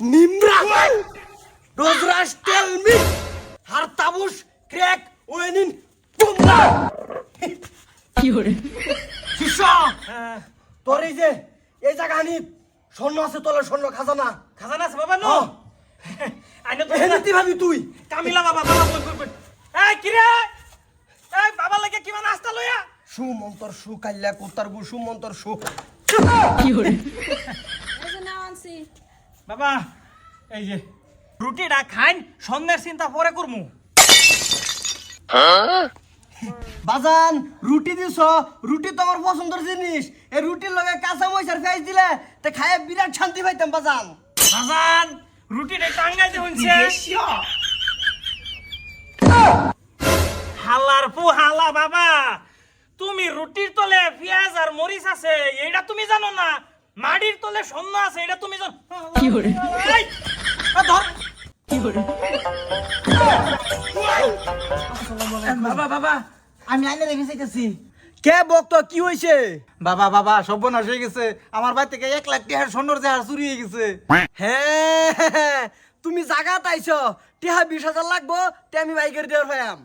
নিমরা। ডোজরাস tell me হার তাবুস ক্র্যাক ওয়েনিন বুমরা। শিষ্য তোর এই যে এই জায়গা হানি স্বর্ণ আছে তোলে স্বর্ণ খাজানা। খাজানা আছে বাবা নো। আইনে তো এহেনিতি ভাবি তুই। কামিলা বাবা বাবা বই বই এই কিরে এই বাবা লাগে কিমান নাস্তা লইয়া? সুমন্তর সু কাল্লা কুত্তার গু সুমন্তর সু যে নাও আনছি বাবা এই যে রুটিটা খাইন সন্ধ্যের চিন্তা পরে করমু। বাজান রুটি দিছ? রুটি তো আমার পছন্দের জিনিস। এই রুটির লগে কাঁচা ময়সার ফেস দিলে তে খায় বিরাট শান্তি পাইতাম বাজান। বাজান রুটিটা টাঙ্গাইতে হইছে হালার পু হালা বাবা তুমি রুটির তলে পেঁয়াজ আর মরিচ আছে এইটা তুমি জানো না। মাটির তলে স্বর্ণ আছে এটা তুমি জানো? এই, আ, ধর। বাবা বাবা আমি আইনে দেখে চাইতেছি কে বক্ত কি হইছে? বাবা বাবা সর্বনাশ হয়ে গেছে। আমার বাড়ি থেকে এক লাখ টাকার স্বর্ণর জাহাজ চুরি হয়ে গেছে। হ্যাঁ তুমি জাগা তাইছ টিহা বিশ হাজার লাগবো তে আমি বাইকের দেওয়ার হইয়াম।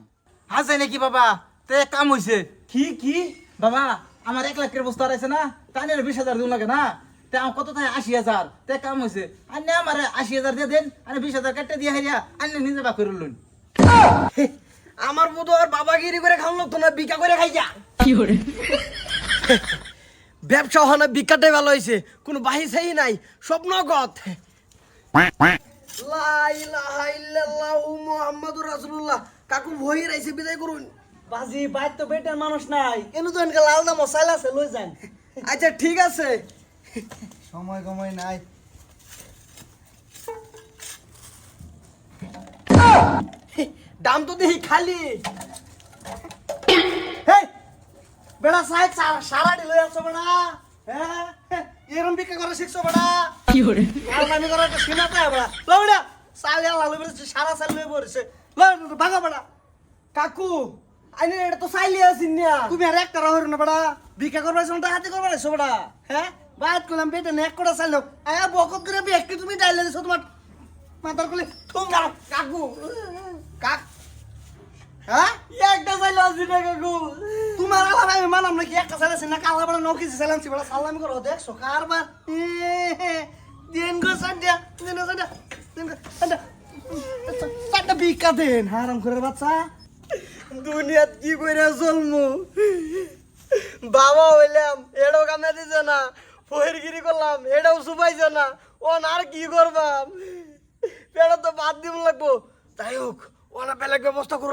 আছে নাকি বাবা? তে কাম হইছে। কি কি? বাবা আমার এক লাখের বস্তা আছে না তাই বিশ হাজার দিন লাগে না। তে আমার কত থাকে আশি হাজার? তে কাম হয়েছে আন্নে আমার আশি হাজার দিয়ে দেন আর বিশ হাজার কাটতে দিয়ে হারিয়া আন্নে নিজে বা করে আমার বোধ আর বাবাগিরি করে খাওয়া লাগতো না বিকা করে খাই যা ব্যবসা হওয়া না বিকাটাই ভালো হয়েছে কোনো বাহি সাহি নাই সব নগদ। quack quack লা ইলাহা ইল্লাল্লাহু মুহাম্মাদুর রাসূলুল্লাহ। কাকু ভই রাইছে বিদায় করুন। বাজি বাইর তো বেটার মানুষ নাই। কেন তো লাল মশাইল আছে লই যান। আচ্ছা ঠিক আছে। সময় কময় নাই। দাম তো দেখি খালি। বেড়া সাহেব সারাটি লই আসছো বেড়া। হ্যাঁ এরম বিক্রি করে শিখছো বেড়া। আর নামি করে একটা পায় বেড়া। লো বেড়া সাল লালু বেড়েছে সারা সাল লই পড়েছে লো ভাগা বেড়া। কাকু আইনে এটা তো সাইলি আছিস না। তুমি আর একটা রহর না বেড়া। বিক্রি সময় হাতে করবার এসো বেড়া। হ্যাঁ বাদ করলাম বেটা নেক করে চাইল আয়া বকত করে ব্যক্তি তুমি ডাইলে দিছো তোমার মাথার কোলে? তুমি কাকু। কাক হ্যাঁ? একটা চাইলে আসি না কাকু। তোমার আলাদা আমি মানাম নাকি? একটা চাইলে আছে না? কালা বড় নৌ কেজি চাইলাম বেড়া সালামি করো দেখছ? কারবার। দিন গো সান্ডিয়া দিন গো সান্ডিয়া দিন গো সান্ডিয়া সান্ডিয়া বিকা দেন হারাম করে বাচ্চা। দুনিয়াত কি করে চলমু বাবা হইলাম এটাও কামে দিছে না। ফহিরগিরি করলাম, এটাও সুপাইছে না। ও না আর কি করবাম? পেড়া তো বাদ দিব লাগবো। যাই হোক ও না বেলেগ ব্যবস্থা করে